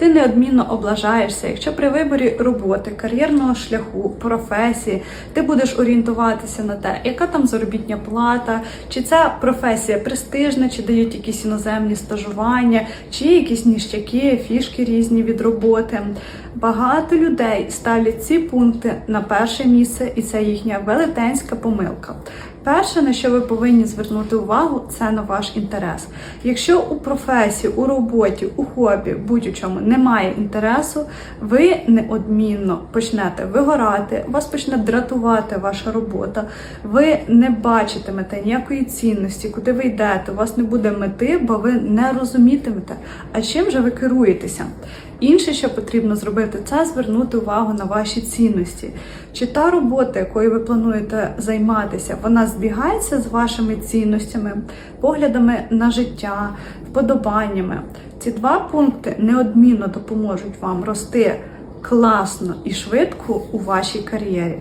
Ти неодмінно облажаєшся, якщо при виборі роботи, кар'єрного шляху, професії ти будеш орієнтуватися на те, яка там заробітня плата, чи ця професія престижна, чи дають якісь іноземні стажування, чи якісь ніштяки, фішки різні від роботи. Багато людей ставлять ці пункти на перше місце, і це їхня велетенська помилка. Перше, на що ви повинні звернути увагу, це на ваш інтерес. Якщо у професії, у роботі, у хобі, будь-у чому немає інтересу, ви неодмінно почнете вигорати, вас почне дратувати ваша робота, ви не бачитимете ніякої цінності, куди ви йдете, у вас не буде мети, бо ви не розумітимете, а чим же ви керуєтеся. Інше, що потрібно зробити, це звернути увагу на ваші цінності. Чи та робота, якою ви плануєте займатися, вона збігається з вашими цінностями, поглядами на життя, вподобаннями. Ці два пункти неодмінно допоможуть вам рости класно і швидко у вашій кар'єрі.